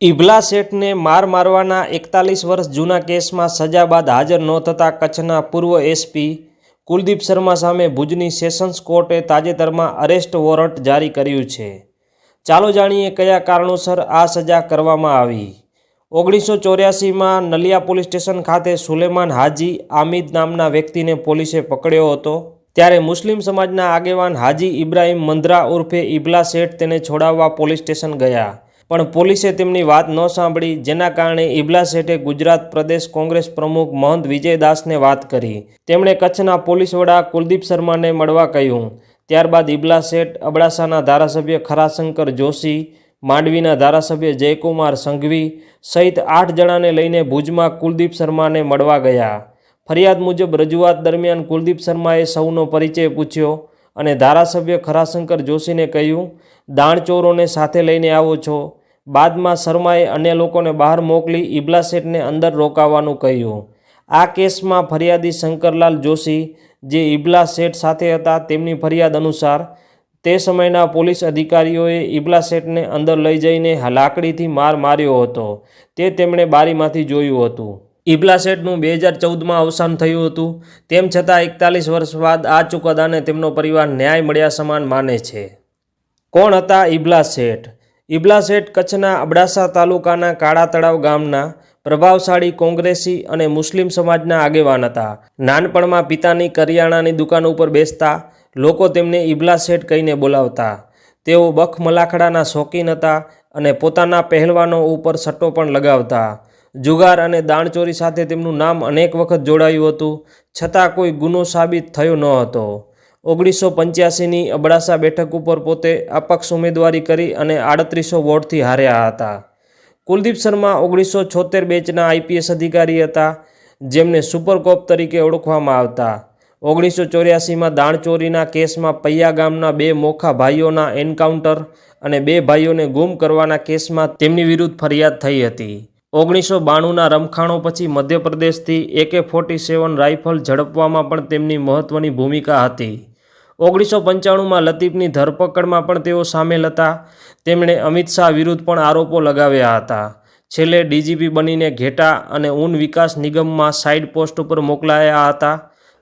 ઇબલા શેઠને માર મારવાના એકતાલીસ વર્ષ જૂના કેસમાં સજા બાદ હાજર ન થતાં કચ્છના પૂર્વ એસપી કુલદીપ શર્મા સામે ભુજની સેશન્સ કોર્ટે તાજેતરમાં અરેસ્ટ વોરંટ જારી કર્યું છે. ચાલો જાણીએ કયા કારણોસર આ સજા કરવામાં આવી. ઓગણીસો ચોર્યાસીમાં નલિયા પોલીસ સ્ટેશન ખાતે સુલેમાન હાજી આમિદ નામના વ્યક્તિને પોલીસે પકડ્યો હતો. ત્યારે મુસ્લિમ સમાજના આગેવાન હાજી ઇબ્રાહીમ મંદ્રા ઉર્ફે ઇબલા શેઠ તેને છોડાવવા પોલીસ સ્ટેશન ગયા. પણ પોલીસે તેમની વાત ન સાંભળી, જેના કારણે ઇબલા શેઠે ગુજરાત પ્રદેશ કોંગ્રેસ પ્રમુખ મહંત વિજયદાસને વાત કરી. તેમણે કચ્છના પોલીસ વડા કુલદીપ શર્માને મળવા કહ્યું. ત્યારબાદ ઇબલા શેઠ અબડાસાના ધારાસભ્ય ખરાશંકર જોશી, માંડવીના ધારાસભ્ય જયકુમાર સંઘવી સહિત આઠ જણાને લઈને ભુજમાં કુલદીપ શર્માને મળવા ગયા. ફરિયાદ મુજબ રજૂઆત દરમિયાન કુલદીપ શર્માએ સૌનો પરિચય પૂછ્યો અને ધારાસભ્ય ખરાશંકર જોશીને કહ્યું, દાણચોરોને સાથે લઈને આવો છો. બાદમાં શર્માએ અન્ય લોકોને બહાર મોકલી ઇબલા શેઠને અંદર રોકાવાનું કહ્યું. આ કેસમાં ફરિયાદી શંકરલાલ જોશી, જે ઇબલા શેઠ સાથે હતા, તેમની ફરિયાદ અનુસાર તે સમયના પોલીસ અધિકારીઓએ ઇબલા શેઠને અંદર લઈ જઈને લાકડીથી માર માર્યો હતો. તે તેમણે બારીમાંથી જોયું હતું. ઇબલા શેઠનું બે હજાર ચૌદમાં અવસાન થયું હતું. તેમ છતાં એકતાલીસ વર્ષ બાદ આ ચુકાદાને તેમનો પરિવાર ન્યાય મળ્યા સમાન માને છે. કોણ હતા ઇબલા શેઠ ઇબલા શેઠ કચ્છના અબડાસા તાલુકાના કાળા તળાવ ગામના પ્રભાવશાળી કોંગ્રેસી અને મુસ્લિમ સમાજના આગેવાન હતા. નાનપણમાં પિતાની કરિયાણાની દુકાન ઉપર બેસતા લોકો તેમને ઇબલા શેઠ કહીને બોલાવતા. તેઓ બખ મલાખડાના શોખીન હતા અને પોતાના પહેલવાનો ઉપર સટ્ટો પણ લગાવતા. જુગાર અને દાણચોરી સાથે તેમનું નામ અનેક વખત જોડાયું હતું, છતાં કોઈ ગુનો સાબિત થયો ન હતો. ઓગણીસો પંચ્યાસીની અબડાસા બેઠક ઉપર પોતે અપક્ષ ઉમેદવારી કરી અને આડત્રીસો વોટથી હાર્યા હતા. કુલદીપ શર્મા ઓગણીસો છોતેર બેચના આઈપીએસ અધિકારી હતા, જેમને સુપરકોપ તરીકે ઓળખવામાં આવતા. ઓગણીસો ચોર્યાસીમાં દાણચોરીના કેસમાં પૈયા ગામના બે મોખા ભાઈઓના એન્કાઉન્ટર અને બે ભાઈઓને ગુમ કરવાના કેસમાં તેમની વિરુદ્ધ ફરિયાદ થઈ હતી. ઓગણીસો બાણુંના રમખાણો પછી મધ્યપ્રદેશથી એકે ફોર્ટી સેવન રાઇફલ ઝડપવામાં પણ તેમની મહત્ત્વની ભૂમિકા હતી. ઓગણીસો પંચાણુંમાં લતીફની ધરપકડમાં પણ તેઓ સામેલ હતા. તેમણે અમિત શાહ વિરુદ્ધ પણ આરોપો લગાવ્યા હતા. છેલ્લે ડીજીપી બનીને ઘેટા અને ઊન વિકાસ નિગમમાં સાઇડ પોસ્ટ ઉપર મોકલાયા હતા.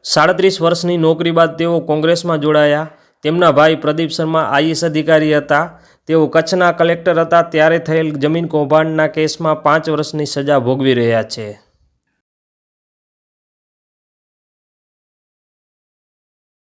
સાડત્રીસ વર્ષની નોકરી બાદ તેઓ કોંગ્રેસમાં જોડાયા. તેમના ભાઈ પ્રદીપ શર્મા આઈએસ અધિકારી હતા. તેઓ કચ્છના કલેક્ટર હતા. ત્યારે થયેલ જમીન કૌભાંડના કેસમાં પાંચ વર્ષની સજા ભોગવી રહ્યા છે.